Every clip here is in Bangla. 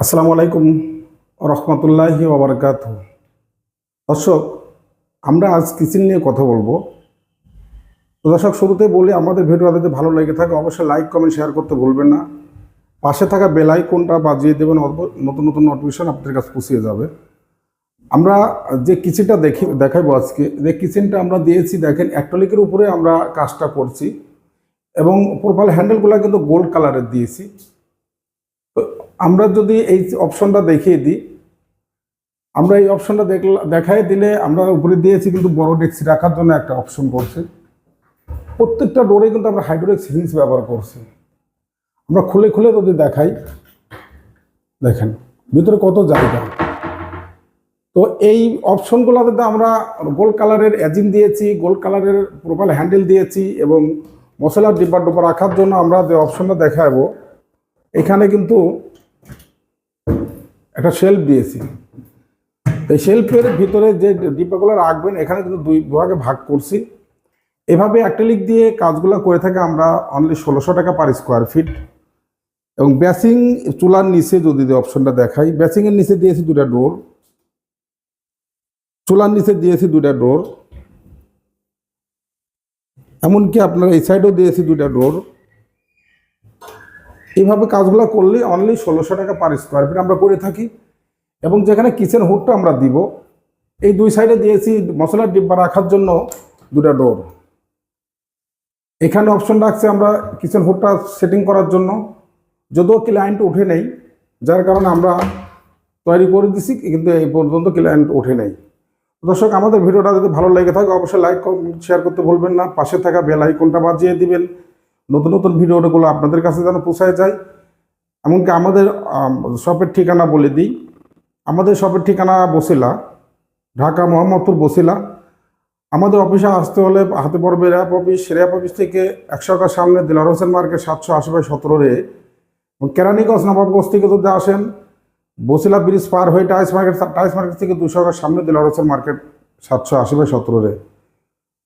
আসসালামু আলাইকুম রহমতুল্লাহি ওবরকাত দর্শক, আমরা আজ কিচেন নিয়ে কথা বলব। তো দর্শক, শুরুতে বলি, আমাদের ভিডিও যদি ভালো লেগে থাকে, অবশ্যই লাইক, কমেন্ট, শেয়ার করতে ভুলবেন না। পাশে থাকা বেল আইকনটা বাজিয়ে দেবেন নতুন নতুন নোটিফিকেশন আপনাদের কাছে পৌঁছিয়ে যাবে। আমরা যে কিচেনটা দেখি, দেখাবো আজকে, যে কিচেনটা আমরা দিয়েছি, দেখেন অ্যাক্টোলিকের উপরে আমরা কাজটা করছি এবং প্রোফাইল হ্যান্ডেলগুলো কিন্তু গোল্ড কালারের দিয়েছি। আমরা যদি এই অপশনটা দেখিয়ে দিই, আমরা এই অপশনটা দেখাই দিলে আমরা উপরে দিয়েছি কিন্তু বড় ডেক্সি রাখার জন্য একটা অপশন করছে। প্রত্যেকটা ডোরে কিন্তু আমরা হাইড্রোলিক্স হিংস ব্যবহার করছি। আমরা খুলে খুলে যদি দেখাই, দেখেন, ভিতরে কত জায়গা। তো এই অপশনগুলোতে আমরা গোল্ড কালারের এজিং দিয়েছি গোল্ড কালারের প্রোফাইল হ্যান্ডেল দিয়েছি এবং মশলার ডিব্বা ডোবা রাখার জন্য আমরা যে অপশনটা দেখাবো, এখানে কিন্তু একটা শেল্ফ দিয়েছি। এই শেল্ফের ভিতরে যে ডিব্বাগুলো রাখবেন, এখানে কিন্তু দুই ভাগে ভাগ করছি। এভাবে অ্যাক্রেলিক দিয়ে কাজগুলো করে থাকে আমরা অনলি ষোলোশো টাকা পার স্কোয়ার ফিট এবং ব্যাসিং চুলার নিচে যদি অপশনটা দেখাই বেসিংয়ের নিচে দিয়েছি দুটা ডোর চুলার নিচে দিয়েছি দুটা ডোর এমনকি আপনার এই সাইডেও দিয়েছি দুটা ডোর এইভাবে কাজগুলো করলে অনলি ষোলোশো টাকা পার স্কোয়ার ফিট আমরা করে থাকি। এবং যেখানে কিচেন হুডটা আমরা দিব, এই দুই সাইডে দিয়েছি মশলার ডিব্বা রাখার জন্য দুটা ডোর এখানে অপশন রাখছে আমরা কিচেন হুডটা সেটিং করার জন্য। যদিও ক্লায়েন্ট উঠে নেই, যার কারণে আমরা তৈরি করে দিছি, কিন্তু এই পর্যন্ত ক্লায়েন্ট ওঠে নেই। দর্শক, আমাদের ভিডিওটা যদি ভালো লেগে থাকে, অবশ্যই লাইক শেয়ার করতে ভুলবেন না। পাশে থাকা বেল আইকনটা বাজিয়ে দিবেন। নতুন নতুন ভিডিওগুলো আপনাদের কাছে যেন পৌঁছায় যায়। এমনকি আমাদের শপের ঠিকানা বলে দিই। আমাদের শপের ঠিকানা বসিলা, ঢাকা মোহাম্মদপুর বসিলা। আমাদের অফিসে আসতে হলে হাতে পড়বে র্যাপ অফিস র্যাপ অফিস থেকে একশো টাকার সামনে দিলার হোসেন মার্কেট সাতশো আশি বাই সতেরো রে। কেরানীগঞ্জ নবাবগঞ্জ থেকে যদি আসেন, বসিলা ব্রিজ পার হয়ে টাইস মার্কেট টাইস মার্কেট থেকে দুশো টাকার সামনে দিলার হোসেন মার্কেট সাতশো আশি বাই সতেরো রে।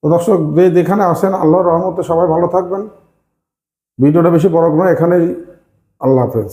তো দর্শক, যে যেখানে আসেন, আল্লাহর রহমতে সবাই ভালো থাকবেন। ভিডিওটা বেশি বড় করো এখানেই আল্লাহ হাফেজ।